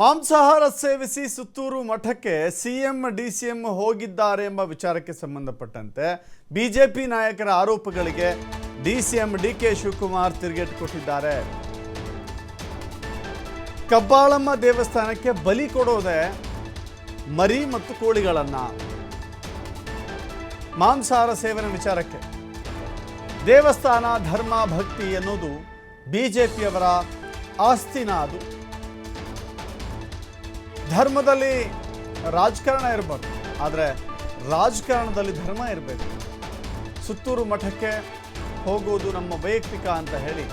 ಮಾಂಸಾಹಾರ ಸೇವಿಸಿ ಸುತ್ತೂರು ಮಠಕ್ಕೆ ಸಿಎಂ, ಡಿಸಿಎಂ ಹೋಗಿದ್ದಾರೆ ಎಂಬ ವಿಚಾರಕ್ಕೆ ಸಂಬಂಧಪಟ್ಟಂತೆ ಬಿಜೆಪಿ ನಾಯಕರ ಆರೋಪಗಳಿಗೆ ಡಿಸಿಎಂ, ಡಿಕೆ ಶಿವಕುಮಾರ್ ತಿರುಗೇಟು ಕೊಟ್ಟಿದ್ದಾರೆ. ಕಬ್ಬಾಳಮ್ಮ ದೇವಸ್ಥಾನಕ್ಕೆ ಬಲಿ ಕೊಡೋದೆ ಮರಿ ಮತ್ತು ಕೋಳಿಗಳನ್ನು. ಮಾಂಸಾಹಾರ ಸೇವನೆ ವಿಚಾರಕ್ಕೆ ದೇವಸ್ಥಾನ ಧರ್ಮ ಭಕ್ತಿ ಎನ್ನುವುದು ಬಿಜೆಪಿಯವರ ಆಸ್ತಿನ ಅದು. ಧರ್ಮದಲ್ಲಿ ರಾಜಕಾರಣ ಇರಬಾರ್ದು ಆದರೆ ರಾಜಕಾರಣದಲ್ಲಿ ಧರ್ಮ ಇರಬೇಕು. ಸುತ್ತೂರು ಮಠಕ್ಕೆ ಹೋಗುವುದು ನಮ್ಮ ವೈಯಕ್ತಿಕ ಅಂತ ಹೇಳಿ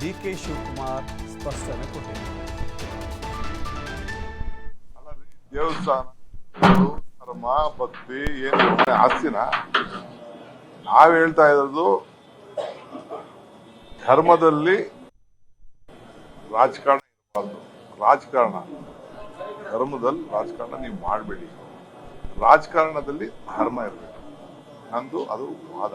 ಡಿ ಕೆ ಶಿವಕುಮಾರ್ ಸ್ಪಷ್ಟನೆ ಕೊಟ್ಟಿದ್ದಾರೆ. ದೇವಸ್ಥಾನ, ಧರ್ಮ ಭಕ್ತಿ, ಏನು ಆಸ್ತಿನ ನಾವು ಹೇಳ್ತಾ ಇರೋದು ಧರ್ಮದಲ್ಲಿ ರಾಜಕಾರಣ ಇರಬಾರ್ದು. ರಾಜಕಾರಣ. ಧರ್ಮದಲ್ಲಿ ರಾಜಕಾರಣ ನೀವು ಮಾಡಬೇಡಿ. ರಾಜಕಾರಣದಲ್ಲಿ ಧರ್ಮ ಇರಬೇಕು. ನಂದು ಅದು ವಾದ.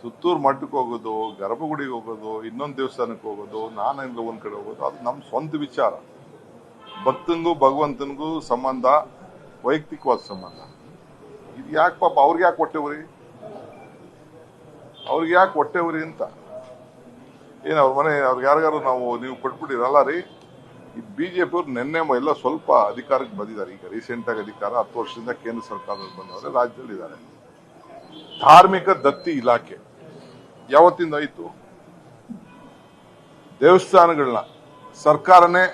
ಸುತ್ತೂರು ಮಠಕ್ಕೆ ಹೋಗೋದು, ಗರ್ಭಗುಡಿಗೆ ಹೋಗೋದು, ಇನ್ನೊಂದು ದೇವಸ್ಥಾನಕ್ಕೆ ಹೋಗೋದು ನಾನೆಲ್ಲ ಒಂದು ಕಡೆ ಹೋಗೋದು, ಅದು ನಮ್ಮ ಸ್ವಂತ ವಿಚಾರ. ಭಕ್ತನಿಗೂ ಭಗವಂತನಿಗೂ ಸಂಬಂಧ, ವೈಯಕ್ತಿಕವಾದ ಸಂಬಂಧ. ಇದು ಯಾಕೆ ಪಾಪ ಅವ್ರಿಗೆ ಯಾಕೆ ಹೊಟ್ಟೆವ್ರಿ ಅವ್ರಿಗೆ ಯಾಕೆ ಹೊಟ್ಟೆವ್ರಿ ಅಂತ? ಏನು ಅವ್ರ ಮನೆ, ಅವ್ರಿಗೆ ಯಾರಿಗಾರು ನಾವು ನೀವು ಕೊಟ್ಬಿಟ್ಟಿರಲ್ಲ ರೀ? ಈ ಬಿಜೆಪಿ ಅವರು ನಿನ್ನೆ ಮ- ಎಲ್ಲ ಸ್ವಲ್ಪ ಅಧಿಕಾರಕ್ಕೆ ಬಂದಿದ್ದಾರೆ. ಈಗ ರೀಸೆಂಟ್ ಆಗಿ ಅಧಿಕಾರ ಹತ್ತು ವರ್ಷದಿಂದ ಕೇಂದ್ರ ಸರ್ಕಾರದಲ್ಲಿ ಬಂದವರೆ, ರಾಜ್ಯದಲ್ಲಿ ಇದ್ದಾರೆ. ಧಾರ್ಮಿಕ ದತ್ತಿ ಇಲಾಖೆ. ಯಾವತ್ತಿಂದ ಆಯ್ತು? ದೇವಸ್ಥಾನಗಳನ್ನ ಸರ್ಕಾರನೇ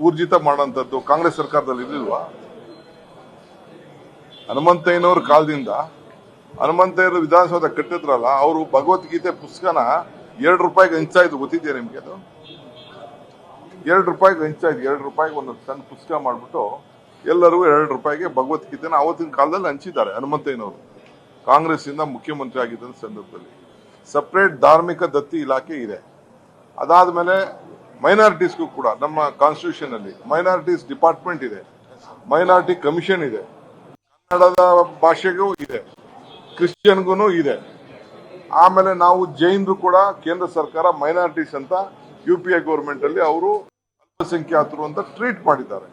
ಊರ್ಜಿತ ಮಾಡೋಂಥದ್ದು ಕಾಂಗ್ರೆಸ್ ಸರ್ಕಾರದಲ್ಲಿ ಇರ್ಲಿಲ್ವಾ? ಹನುಮಂತಯ್ಯನವ್ರ ಕಾಲದಿಂದ ಹನುಮಂತಯ್ಯರು ವಿಧಾನಸೌಧ ಕಟ್ಟಿದ್ರಲ್ಲ, ಅವರು ಭಗವದ್ಗೀತೆ ಪುಸ್ತಕನ ಎರಡು ರೂಪಾಯಿಗೆ ಹಂಚಾಯ್ತು ಇದ್ರು ಗೊತ್ತಿದೆಯಾ ನಿಮ್ಗೆ ಅದು? ಎರಡು ರೂಪಾಯಿಗೆ ಇದ್ರು ಎರಡು ರೂಪಾಯಿಗೆ ಒಂದು ಸಣ್ಣ ಪುಸ್ತಕ ಮಾಡಿಬಿಟ್ಟು ಎಲ್ಲರಿಗೂ ಎರಡು ರೂಪಾಯಿಗೆ ಭಗವದ್ಗೀತೆನ ಅವತ್ತಿನ ಕಾಲದಲ್ಲಿ ಹಂಚಿದ್ದಾರೆ ಹನುಮಂತಯ್ಯನವರು. ಕಾಂಗ್ರೆಸ್ ಇಂದ ಮುಖ್ಯಮಂತ್ರಿ ಆಗಿದ್ದ ಸಂದರ್ಭದಲ್ಲಿ. ಸಪ್ರೇಟ್ ಧಾರ್ಮಿಕ ದತ್ತಿ ಇಲಾಖೆ ಇದೆ. ಅದಾದ ಮೇಲೆ ಮೈನಾರಿಟೀಸ್ಗೂ ಕೂಡ ನಮ್ಮ ಕಾನ್ಸ್ಟಿಟ್ಯೂಷನ್ ಅಲ್ಲಿ ಮೈನಾರಿಟೀಸ್ ಡಿಪಾರ್ಟ್ಮೆಂಟ್ ಇದೆ. ಮೈನಾರಿಟಿ ಕಮಿಷನ್ ಇದೆ. ಕನ್ನಡದ ಭಾಷೆಗೂ ಇದೆ. ಕ್ರಿಶ್ಚಿಯನ್ಗೂ ಇದೆ. ಆಮೇಲೆ ನಾವು ಜೈನ್ದು ಕೂಡ ಕೇಂದ್ರ ಸರ್ಕಾರ ಮೈನಾರಿಟೀಸ್ ಅಂತ ಯು ಪಿ ಎ ಗೌರ್ಮೆಂಟ್ ಅಲ್ಲಿ ಅವರು ಅಲ್ಪಸಂಖ್ಯಾತರು ಅಂತ ಟ್ರೀಟ್ ಮಾಡಿದ್ದಾರೆ.